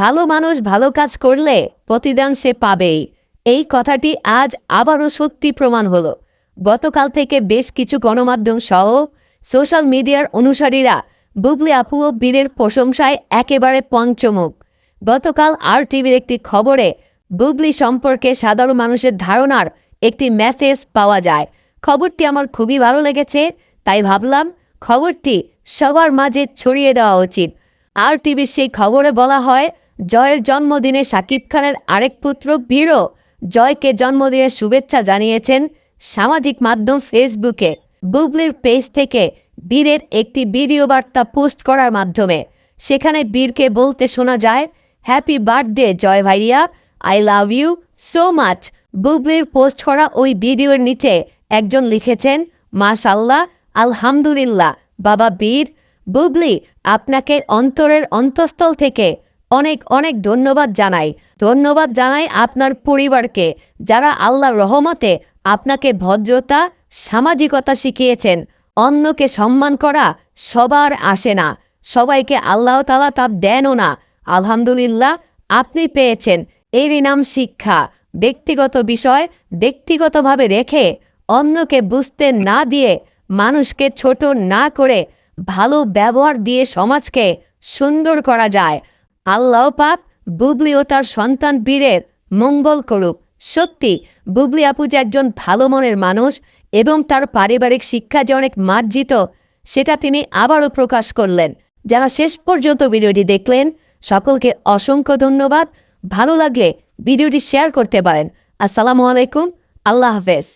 ভালো মানুষ ভালো কাজ করলে প্রতিদান সে পাবেই। এই কথাটি আজ আবারও সত্যি প্রমাণ হলো। গতকাল থেকে বেশ কিছু গণমাধ্যম সহ সোশ্যাল মিডিয়ার অনুসারীরা বুবলি আপু ও বীরের প্রশংসায় একেবারে পঞ্চমুখ গতকাল আর টিভির একটি খবরে বুবলি সম্পর্কে সাধারণ মানুষের ধারণার একটি মেসেজ পাওয়া যায়। খবরটি আমার খুবই ভালো লেগেছে, তাই ভাবলাম খবরটি সবার মাঝে ছড়িয়ে দেওয়া উচিত। আর টিভির সেই খবরে বলা হয় জয়ের জন্মদিনে শাকিব খানের আরেক পুত্র বীরও জয়কে জন্মদিনের শুভেচ্ছা জানিয়েছেন সামাজিক মাধ্যম ফেসবুকে। বুবলির পেজ থেকে বীরের একটি ভিডিও বার্তা পোস্ট করার মাধ্যমে। সেখানে বীরকে বলতে শোনা যায়, হ্যাপি বার্থডে জয় ভাইয়া, I love you so much. বুবলির পোস্ট করা ওই ভিডিওর নিচে একজন লিখেছেন মাশাল্লাহ আলহামদুলিল্লাহ, বাবা বীর। বুবলি, আপনাকে অন্তরের অন্তঃস্থল থেকে অনেক অনেক ধন্যবাদ জানাই। ধন্যবাদ জানাই আপনার পরিবারকে, যারা আল্লাহর রহমতে আপনাকে ভদ্রতা, সামাজিকতা শিখিয়েছেন। অন্যকে সম্মান করা সবার আসে না। সবাইকে আল্লাহ তালা তা দেনও না। আলহামদুলিল্লাহ, আপনি পেয়েছেন। এরই নাম শিক্ষা। ব্যক্তিগত বিষয় ব্যক্তিগতভাবে রেখে অন্যকে বুঝতে না দিয়ে মানুষকে ছোট না করে ভালো ব্যবহার দিয়ে সমাজকে সুন্দর করা যায়। আল্লাহ পাক বুবলি ও তার সন্তান বীরের মঙ্গল করুক। সত্যি, বুবলি আপু যে একজন ভালো মনের মানুষ এবং তার পারিবারিক শিক্ষা যে অনেক মার্জিত, সেটা তিনি আবারও প্রকাশ করলেন। যারা শেষ পর্যন্ত ভিডিওটি দেখলেন, সকলকে অসংখ্য ধন্যবাদ। ভালো লাগলে ভিডিওটি শেয়ার করতে পারেন। আসসালামু আলাইকুম, আল্লাহ হাফেজ।